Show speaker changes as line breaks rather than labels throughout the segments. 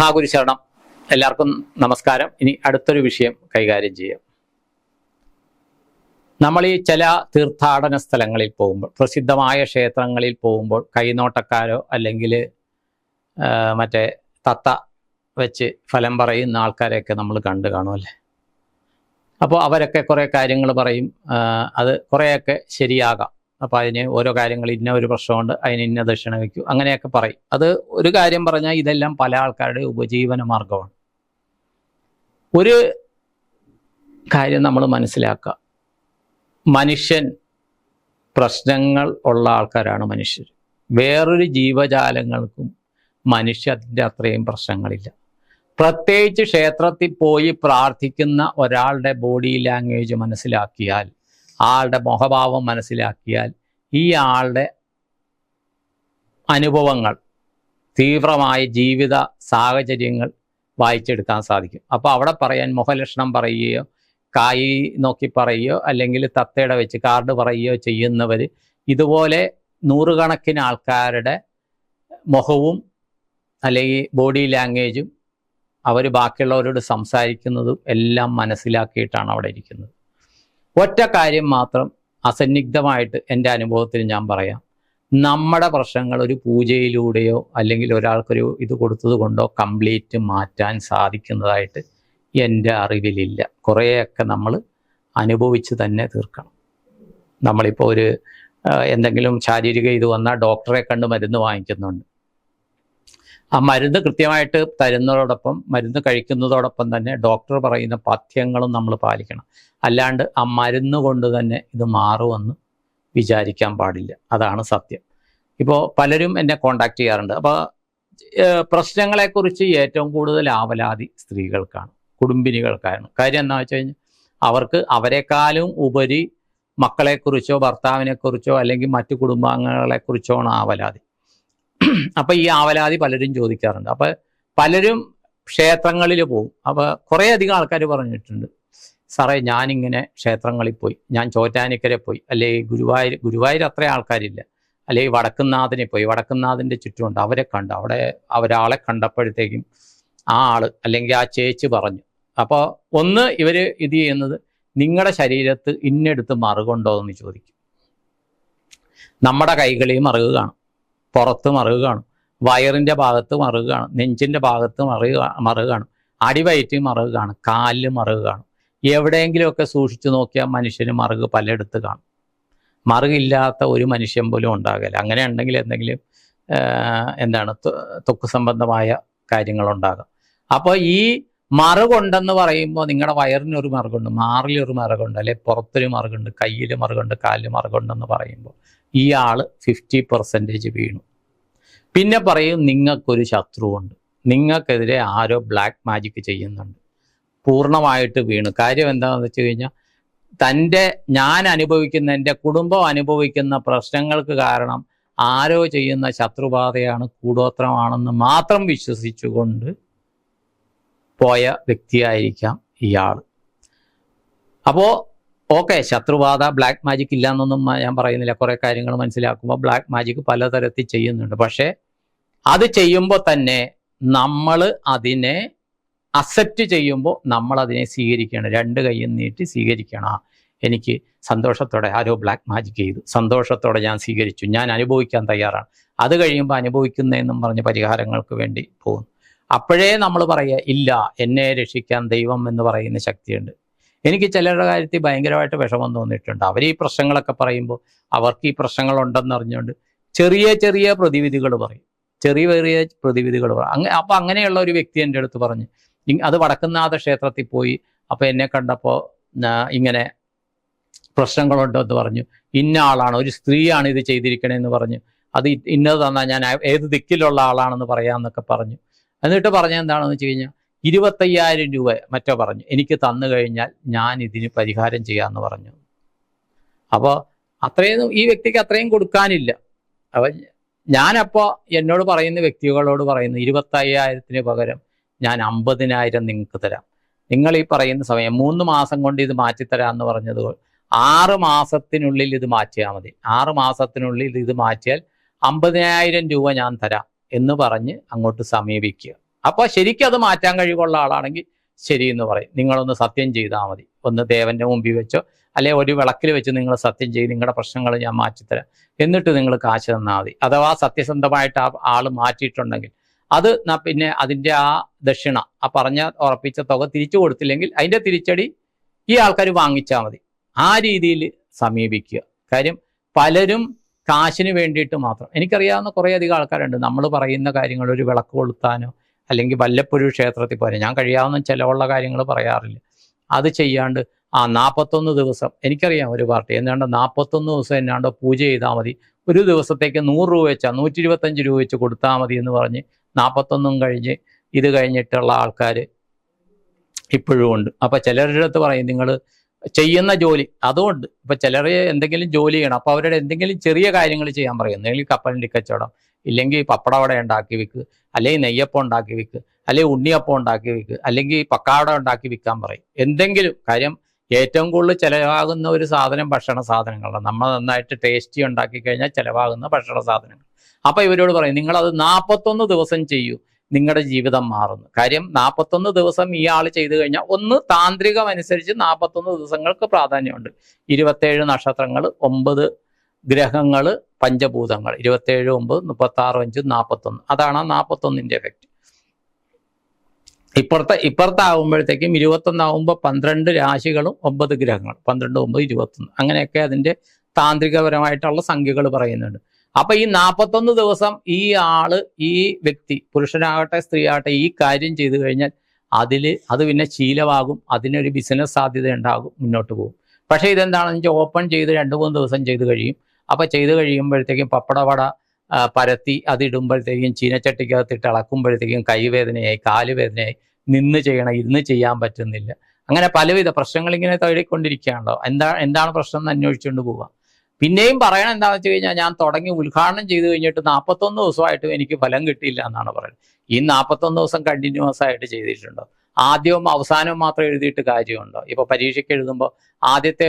മഹാഗുരു ശരണം എല്ലാവർക്കും നമസ്കാരം. ഇനി അടുത്തൊരു വിഷയം കൈകാര്യം ചെയ്യാം. നമ്മൾ ഈ ചില തീർത്ഥാടന സ്ഥലങ്ങളിൽ പോകുമ്പോൾ പ്രസിദ്ധമായ ക്ഷേത്രങ്ങളിൽ പോകുമ്പോൾ കൈനോട്ടക്കാരോ അല്ലെങ്കിൽ മറ്റേ തത്ത വെച്ച് ഫലം പറയുന്ന ആൾക്കാരെയൊക്കെ നമ്മൾ കണ്ടു കാണും അല്ലേ? അപ്പോൾ അവരൊക്കെ കുറേ കാര്യങ്ങൾ പറയും. അത് കുറേയൊക്കെ ശരിയാകാം. അപ്പോൾ അതിന് ഓരോ കാര്യങ്ങൾ ഇന്ന ഒരു പ്രശ്നമുണ്ട് അതിന് ഇന്ന ദക്ഷിണ വയ്ക്കൂ. അങ്ങനെയൊക്കെ പറയും. അത് ഒരു കാര്യം പറഞ്ഞാൽ ഇതെല്ലാം പല ആൾക്കാരുടെ ഉപജീവന മാർഗമാണ് ഒരു കാര്യം നമ്മൾ മനസ്സിലാക്കുക. മനുഷ്യൻ പ്രശ്നങ്ങൾ ഉള്ള ആൾക്കാരാണ് മനുഷ്യർ. വേറൊരു ജീവജാലങ്ങൾക്കും മനുഷ്യന്റെ അത്രയും പ്രശ്നങ്ങളില്ല. പ്രത്യേകിച്ച് ക്ഷേത്രത്തിൽ പോയി പ്രാർത്ഥിക്കുന്ന ഒരാളുടെ ബോഡി ലാംഗ്വേജ് മനസ്സിലാക്കിയാൽ ആളുടെ മുഖഭാവം മനസ്സിലാക്കിയാൽ ഈ ആളുടെ അനുഭവങ്ങൾ തീവ്രമായ ജീവിത സാഹചര്യങ്ങൾ വായിച്ചെടുക്കാൻ സാധിക്കും. അപ്പോൾ അവിടെ പറയാൻ മുഖലക്ഷണം പറയുകയോ കായി നോക്കി പറയുകയോ അല്ലെങ്കിൽ തത്തയുടെ വെച്ച് കാർഡ് പറയുകയോ ചെയ്യുന്നവർ ഇതുപോലെ നൂറുകണക്കിന് ആൾക്കാരുടെ മുഖവും അല്ലെങ്കിൽ ബോഡി ലാംഗ്വേജും അവർ ബാക്കിയുള്ളവരോട് സംസാരിക്കുന്നതും എല്ലാം മനസ്സിലാക്കിയിട്ടാണ് അവിടെ ഇരിക്കുന്നത്. ഒറ്റ കാര്യം മാത്രം അസന്നിഗ്ധമായിട്ട് എന്റെ അനുഭവത്തിൽ ഞാൻ പറയാം. നമ്മുടെ പ്രശ്നങ്ങൾ ഒരു പൂജയിലൂടെയോ അല്ലെങ്കിൽ ഒരാൾക്കൊരു ഇത് കൊടുത്തത് കൊണ്ടോ കംപ്ലീറ്റ് മാറ്റാൻ സാധിക്കുന്നതായിട്ട് എന്റെ അറിവിലില്ല. കുറേയൊക്കെ നമ്മൾ അനുഭവിച്ച് തന്നെ തീർക്കണം. നമ്മളിപ്പോൾ ഒരു എന്തെങ്കിലും ശാരീരിക ഇത് വന്നാൽ ഡോക്ടറെ കണ്ട് മരുന്ന് വാങ്ങിക്കുന്നുണ്ട്. ആ മരുന്ന് കൃത്യമായിട്ട് തരുന്നതോടൊപ്പം മരുന്ന് കഴിക്കുന്നതോടൊപ്പം തന്നെ ഡോക്ടർ പറയുന്ന പഥ്യങ്ങളും നമ്മൾ പാലിക്കണം. അല്ലാണ്ട് ആ മരുന്ന് കൊണ്ട് തന്നെ ഇത് മാറുമെന്ന് വിചാരിക്കാൻ പാടില്ല. അതാണ് സത്യം. ഇപ്പോൾ പലരും എന്നെ കോണ്ടാക്ട് ചെയ്യാറുണ്ട്. അപ്പോൾ പ്രശ്നങ്ങളെക്കുറിച്ച് ഏറ്റവും കൂടുതൽ ആവലാതി സ്ത്രീകൾക്കാണ് കുടുംബിനികൾക്കാണ്. കാര്യം എന്താ വെച്ച് കഴിഞ്ഞാൽ അവർക്ക് അവരെക്കാളും ഉപരി മക്കളെക്കുറിച്ചോ ഭർത്താവിനെക്കുറിച്ചോ അല്ലെങ്കിൽ മറ്റു കുടുംബാംഗങ്ങളെക്കുറിച്ചോ ആണ് ആവലാതി. അപ്പൊ ഈ ആവലാതി പലരും ചോദിക്കാറുണ്ട്. അപ്പൊ പലരും ക്ഷേത്രങ്ങളിൽ പോകും അപ്പൊ കുറെ അധികം ആൾക്കാർ പറഞ്ഞിട്ടുണ്ട്. സാറേ ഞാനിങ്ങനെ ക്ഷേത്രങ്ങളിൽ പോയി ഞാൻ ചോറ്റാനിക്കരെ പോയി അല്ലെങ്കിൽ ഗുരുവായൂർ ഗുരുവായൂർ അത്ര ആൾക്കാരില്ല. അല്ലെങ്കിൽ വടക്കുന്നാഥനെ പോയി വടക്കുന്നാഥന്റെ ചുറ്റുമുണ്ട് അവരെ കണ്ടു. അവിടെ അവരാളെ കണ്ടപ്പോഴത്തേക്കും ആ ആൾ അല്ലെങ്കിൽ ആ ചേച്ചി പറഞ്ഞു. അപ്പോൾ ഒന്ന് ഇവർ ഇത് ചെയ്യുന്നത് നിങ്ങളുടെ ശരീരത്ത് ഇന്നെടുത്ത് മറുകൊണ്ടോ എന്ന് ചോദിക്കും. നമ്മുടെ കൈകളിൽ മറുക് കാണും. പുറത്ത് മറുക് കാണും. വയറിന്റെ ഭാഗത്ത് മറുക് കാണും. നെഞ്ചിന്റെ ഭാഗത്ത് മറുക് മറുക കാണും. അടിവയറ്റ് മറുക് കാണും. കാലിൽ മറുക് കാണും. എവിടെയെങ്കിലുമൊക്കെ സൂക്ഷിച്ചു നോക്കിയാൽ മനുഷ്യന് മറുക് പലയിടത്ത് കാണും. മറുകില്ലാത്ത ഒരു മനുഷ്യൻ പോലും ഉണ്ടാകില്ല. അങ്ങനെ ഉണ്ടെങ്കിൽ എന്തെങ്കിലും എന്താണ് തൊക്കു സംബന്ധമായ കാര്യങ്ങളുണ്ടാകാം അപ്പോൾ ഈ മറുകുണ്ടെന്ന് പറയുമ്പോൾ നിങ്ങളുടെ വയറിനൊരു മറുകുണ്ട് മാറിലൊരു മറുകുണ്ട് അല്ലെ പുറത്തൊരു മറുകുണ്ട് കയ്യിൽ മറുകുണ്ട് കാലിൽ മറുകുണ്ടെന്ന് പറയുമ്പോൾ ഈ ആൾ ഫിഫ്റ്റി പെർസെന്റേജ് വീണു. പിന്നെ പറയും നിങ്ങൾക്കൊരു ശത്രുവുണ്ട് നിങ്ങൾക്കെതിരെ ആരോ ബ്ലാക്ക് മാജിക് ചെയ്യുന്നുണ്ട്. പൂർണമായിട്ട് വീണു. കാര്യം എന്താണെന്ന് വെച്ച് കഴിഞ്ഞാൽ തന്റെ ഞാൻ അനുഭവിക്കുന്ന എന്റെ കുടുംബം അനുഭവിക്കുന്ന പ്രശ്നങ്ങൾക്ക് കാരണം ആരോ ചെയ്യുന്ന ശത്രുബാധയാണ് കൂടോത്രമാണെന്ന് മാത്രം വിശ്വസിച്ചുകൊണ്ട് പോയ വ്യക്തിയായിരിക്കാം ഇയാൾ. അപ്പോൾ ഓക്കെ ശത്രുബാധ ബ്ലാക്ക് മാജിക് ഇല്ല എന്നൊന്നും ഞാൻ പറയുന്നില്ല. കുറേ കാര്യങ്ങൾ മനസ്സിലാക്കുമ്പോൾ ബ്ലാക്ക് മാജിക് പലതരത്തിൽ ചെയ്യുന്നുണ്ട്. പക്ഷേ അത് ചെയ്യുമ്പോൾ തന്നെ നമ്മൾ അതിനെ അക്സെപ്റ്റ് ചെയ്യുമ്പോൾ നമ്മൾ അതിനെ സ്വീകരിക്കണം രണ്ട് കൈയും നീട്ടി സ്വീകരിക്കണം എനിക്ക് സന്തോഷത്തോടെ ആരോ ബ്ലാക്ക് മാജിക് ചെയ്തു. സന്തോഷത്തോടെ ഞാൻ സ്വീകരിച്ചു. ഞാൻ അനുഭവിക്കാൻ തയ്യാറാണ്. അത് കഴിയുമ്പോൾ അനുഭവിക്കുന്നതെന്നും പറഞ്ഞ് പരിഹാരങ്ങൾക്ക് വേണ്ടി പോകുന്നു. അപ്പോഴേ നമ്മൾ പറയുക ഇല്ല എന്നെ രക്ഷിക്കാൻ ദൈവം എന്ന് പറയുന്ന ശക്തിയുണ്ട്. എനിക്ക് ചിലരുടെ കാര്യത്തിൽ ഭയങ്കരമായിട്ട് വിഷമം തോന്നിയിട്ടുണ്ട്. അവർ ഈ പ്രശ്നങ്ങളൊക്കെ പറയുമ്പോൾ അവർക്ക് ഈ പ്രശ്നങ്ങളുണ്ടെന്ന് അറിഞ്ഞുകൊണ്ട് ചെറിയ ചെറിയ പ്രതിവിധികൾ പറയും. ചെറിയ ചെറിയ പ്രതിവിധികൾ പറയും അങ്ങ അപ്പം അങ്ങനെയുള്ള ഒരു വ്യക്തി എന്റെ അടുത്ത് പറഞ്ഞു അത് വടക്കുന്നാഥ ക്ഷേത്രത്തിൽ പോയി അപ്പോൾ എന്നെ കണ്ടപ്പോൾ ഇങ്ങനെ പ്രശ്നങ്ങളുണ്ടെന്ന് പറഞ്ഞു. ഇന്ന ആളാണ് ഒരു സ്ത്രീയാണ് ഇത് ചെയ്തിരിക്കണേന്ന് പറഞ്ഞു. അത് ഇന്നത് തന്നാൽ ഞാൻ ഏത് ദിക്കിലുള്ള ആളാണെന്ന് പറയാമെന്നൊക്കെ പറഞ്ഞു. എന്നിട്ട് പറഞ്ഞ എന്താണെന്ന് വെച്ച് കഴിഞ്ഞാൽ ഇരുപത്തയ്യായിരം രൂപ മറ്റോ പറഞ്ഞു. എനിക്ക് തന്നു കഴിഞ്ഞാൽ ഞാൻ ഇതിന് പരിഹാരം ചെയ്യാമെന്ന് പറഞ്ഞു. അപ്പോൾ അത്രയും ഈ വ്യക്തിക്ക് അത്രയും കൊടുക്കാനില്ല. അപ്പൊ ഞാനപ്പോൾ എന്നോട് പറയുന്ന വ്യക്തികളോട് പറയുന്നു ഇരുപത്തയ്യായിരത്തിന് പകരം ഞാൻ അമ്പതിനായിരം നിങ്ങൾക്ക് തരാം. നിങ്ങൾ ഈ പറയുന്ന സമയം മൂന്ന് മാസം കൊണ്ട് ഇത് മാറ്റിത്തരാമെന്ന് പറഞ്ഞത് ആറ് മാസത്തിനുള്ളിൽ ഇത് മാറ്റിയാൽ മതി. ആറ് മാസത്തിനുള്ളിൽ ഇത് മാറ്റിയാൽ അമ്പതിനായിരം രൂപ ഞാൻ തരാം. എന്ന് പറഞ്ഞ് അങ്ങോട്ട് സമീപിക്കുക. അപ്പോൾ ശരിക്കും അത് മാറ്റാൻ കഴിവുള്ള ആളാണെങ്കിൽ ശരി എന്ന് പറയും. നിങ്ങളൊന്ന് സത്യം ചെയ്താൽ മതി. ഒന്ന് ദേവന്റെ മുമ്പിൽ വെച്ചോ അല്ലെ ഒരു വിളക്കിൽ വെച്ച് നിങ്ങൾ സത്യം ചെയ്ത് നിങ്ങളുടെ പ്രശ്നങ്ങൾ ഞാൻ മാറ്റിത്തരാം. എന്നിട്ട് നിങ്ങൾ കാശ് തന്നാൽ മതി. അഥവാ സത്യസന്ധമായിട്ട് ആ ആൾ മാറ്റിയിട്ടുണ്ടെങ്കിൽ അത് പിന്നെ അതിന്റെ ആ ദക്ഷിണ ആ പറഞ്ഞ ഉറപ്പിച്ച തുക തിരിച്ചു കൊടുത്തില്ലെങ്കിൽ അതിന്റെ തിരിച്ചടി ഈ ആൾക്കാർ വാങ്ങിച്ചാൽ മതി. ആ രീതിയിൽ സമീപിക്കുക. കാര്യം പലരും കാശിന് വേണ്ടിയിട്ട് മാത്രം. എനിക്കറിയാവുന്ന കുറേ അധികം ആൾക്കാരുണ്ട്. നമ്മൾ പറയുന്ന കാര്യങ്ങൾ ഒരു വിളക്ക് കൊളുത്താനോ അല്ലെങ്കിൽ വല്ലപ്പൊരു ക്ഷേത്രത്തിൽ പോരാ. ഞാൻ കഴിയാവുന്ന ചിലവുള്ള കാര്യങ്ങൾ പറയാറില്ല. അത് ചെയ്യാണ്ട് ആ നാൽപ്പത്തൊന്ന് ദിവസം എനിക്കറിയാം ഒരു പാർട്ടി എന്നാണ്ട് നാൽപ്പത്തൊന്ന് ദിവസം എന്നാണ്ട് പൂജ ചെയ്താൽ മതി. ഒരു ദിവസത്തേക്ക് നൂറ് രൂപ വെച്ചാൽ നൂറ്റി ഇരുപത്തഞ്ച് രൂപ വെച്ച് കൊടുത്താൽ മതി എന്ന് പറഞ്ഞ് നാൽപ്പത്തൊന്നും കഴിഞ്ഞ് ഇത് കഴിഞ്ഞിട്ടുള്ള ആൾക്കാർ ഇപ്പോഴും ഉണ്ട്. അപ്പം ചിലരുടെ അടുത്ത് പറയും നിങ്ങൾ ചെയ്യുന്ന ജോലി. അതുകൊണ്ട് ഇപ്പൊ ചിലർ എന്തെങ്കിലും ജോലി ചെയ്യണം. അപ്പൊ അവരുടെ എന്തെങ്കിലും ചെറിയ കാര്യങ്ങൾ ചെയ്യാൻ പറയും. എന്തെങ്കിലും കപ്പലിന്റെ കച്ചവടം ഇല്ലെങ്കിൽ പപ്പടവട ഉണ്ടാക്കി വിൽക്ക് അല്ലെങ്കിൽ നെയ്യപ്പം ഉണ്ടാക്കി വിൽക്ക് അല്ലെങ്കിൽ ഉണ്ണിയപ്പം ഉണ്ടാക്കി വിൽക്ക് അല്ലെങ്കിൽ പക്കാട ഉണ്ടാക്കി വിൽക്കാൻ പറയും. എന്തെങ്കിലും കാര്യം ഏറ്റവും കൂടുതൽ ചിലവാകുന്ന ഒരു സാധനം ഭക്ഷണ സാധനങ്ങളാണ്. നമ്മൾ നന്നായിട്ട് ടേസ്റ്റി ഉണ്ടാക്കി കഴിഞ്ഞാൽ ചിലവാകുന്ന ഭക്ഷണ സാധനങ്ങൾ. അപ്പൊ ഇവരോട് പറയും നിങ്ങളത് നാൽപ്പത്തൊന്ന് ദിവസം ചെയ്യൂ. നിങ്ങളുടെ ജീവിതം മാറുന്നു. കാര്യം നാൽപ്പത്തൊന്ന് ദിവസം ഈ ആൾ ചെയ്തു കഴിഞ്ഞാൽ ഒന്ന് താന്ത്രികമനുസരിച്ച് നാൽപ്പത്തൊന്ന് ദിവസങ്ങൾക്ക് പ്രാധാന്യമുണ്ട്. ഇരുപത്തേഴ് നക്ഷത്രങ്ങൾ ഒമ്പത് ഗ്രഹങ്ങൾ പഞ്ചഭൂതങ്ങൾ. ഇരുപത്തേഴ് ഒമ്പത് മുപ്പത്തി ആറ് അഞ്ച് നാൽപ്പത്തൊന്ന് അതാണ് ആ നാൽപ്പത്തൊന്നിന്റെ എഫക്റ്റ് ഇപ്പുറത്തെ ഇപ്പുറത്തെ ആകുമ്പോഴത്തേക്കും ഇരുപത്തൊന്നാകുമ്പോൾ പന്ത്രണ്ട് രാശികളും ഒമ്പത് ഗ്രഹങ്ങളും. പന്ത്രണ്ട് ഒമ്പത് ഇരുപത്തൊന്ന്. അങ്ങനെയൊക്കെ അതിന്റെ താന്ത്രികപരമായിട്ടുള്ള സംഖ്യകൾ പറയുന്നുണ്ട്. അപ്പൊ ഈ നാൽപ്പത്തൊന്ന് ദിവസം ഈ ആൾ ഈ വ്യക്തി പുരുഷനാകട്ടെ സ്ത്രീ ആകട്ടെ ഈ കാര്യം ചെയ്തു കഴിഞ്ഞാൽ അതിൽ അത് പിന്നെ ശീലമാകും അതിനൊരു ബിസിനസ് സാധ്യത ഉണ്ടാകും മുന്നോട്ട് പോകും. പക്ഷേ ഇതെന്താണെന്ന് വെച്ചാൽ ഓപ്പൺ ചെയ്ത് രണ്ട് മൂന്ന് ദിവസം ചെയ്ത് കഴിയും. അപ്പൊ ചെയ്ത് കഴിയുമ്പോഴത്തേക്കും പപ്പടവട പരത്തി അത് ഇടുമ്പോഴത്തേക്കും ചീനച്ചട്ടിക്കകത്തിട്ട് ഇളക്കുമ്പോഴത്തേക്കും കൈവേദനയായി കാലുവേദനയായി നിന്ന് ചെയ്യണം ഇരുന്ന് ചെയ്യാൻ പറ്റുന്നില്ല. അങ്ങനെ പലവിധ പ്രശ്നങ്ങൾ ഇങ്ങനെ തേടിക്കൊണ്ടിരിക്കുകയാണല്ലോ. എന്താ എന്താണ് പ്രശ്നം എന്ന് അന്വേഷിച്ചുകൊണ്ട് പോവുക പിന്നെയും പറയണം എന്താണെന്ന് വെച്ച് കഴിഞ്ഞാൽ ഞാൻ തുടങ്ങി ഉദ്ഘാടനം ചെയ്തു കഴിഞ്ഞിട്ട് നാൽപ്പത്തൊന്ന് ദിവസമായിട്ടും എനിക്ക് ഫലം കിട്ടിയില്ല എന്നാണ് പറയുന്നത്. ഈ നാൽപ്പത്തൊന്ന് ദിവസം കണ്ടിന്യൂസ് ആയിട്ട് ചെയ്തിട്ടുണ്ടോ. ആദ്യവും അവസാനവും മാത്രം എഴുതിയിട്ട് കാര്യമുണ്ടോ. ഇപ്പൊ പരീക്ഷയ്ക്ക് എഴുതുമ്പോൾ ആദ്യത്തെ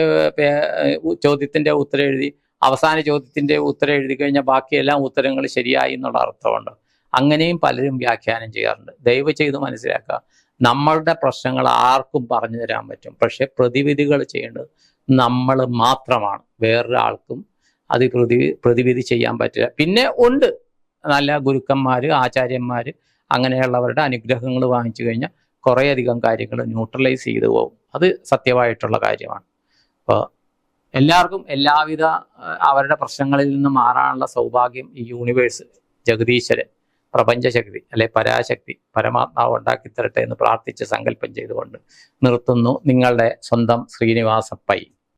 ചോദ്യത്തിന്റെ ഉത്തരം എഴുതി അവസാന ചോദ്യത്തിന്റെ ഉത്തരം എഴുതി കഴിഞ്ഞാൽ ബാക്കിയെല്ലാം ഉത്തരങ്ങൾ ശരിയായി എന്നുള്ള അർത്ഥമുണ്ട്. അങ്ങനെയും പലരും വ്യാഖ്യാനം ചെയ്യാറുണ്ട്. ദയവ് ചെയ്ത് മനസ്സിലാക്കുക നമ്മളുടെ പ്രശ്നങ്ങൾ ആർക്കും പറഞ്ഞു തരാൻ പറ്റും. പക്ഷെ പ്രതിവിധികൾ ചെയ്യേണ്ടത് നമ്മൾ മാത്രമാണ്. വേറൊരാൾക്കും അത് പ്രതി പ്രതിവിധി ചെയ്യാൻ പറ്റില്ല. പിന്നെ ഉണ്ട്. നല്ല ഗുരുക്കന്മാർ ആചാര്യന്മാർ അങ്ങനെയുള്ളവരുടെ അനുഗ്രഹങ്ങൾ വാങ്ങിച്ചു കഴിഞ്ഞാൽ കുറേയധികം കാര്യങ്ങൾ ന്യൂട്രലൈസ് ചെയ്തു പോകും. അത് സത്യമായിട്ടുള്ള കാര്യമാണ്. അപ്പോൾ എല്ലാവർക്കും എല്ലാവിധ അവരുടെ പ്രശ്നങ്ങളിൽ നിന്ന് മാറാനുള്ള സൗഭാഗ്യം ഈ യൂണിവേഴ്സ് ജഗദീശ്വരൻ പ്രപഞ്ചശക്തി അല്ലെ പരാശക്തി പരമാത്മാവ് ഉണ്ടാക്കി തരട്ടെ എന്ന് പ്രാർത്ഥിച്ച് സങ്കല്പം ചെയ്തുകൊണ്ട് നിർത്തുന്നു. നിങ്ങളുടെ സ്വന്തം ശ്രീനിവാസ പൈ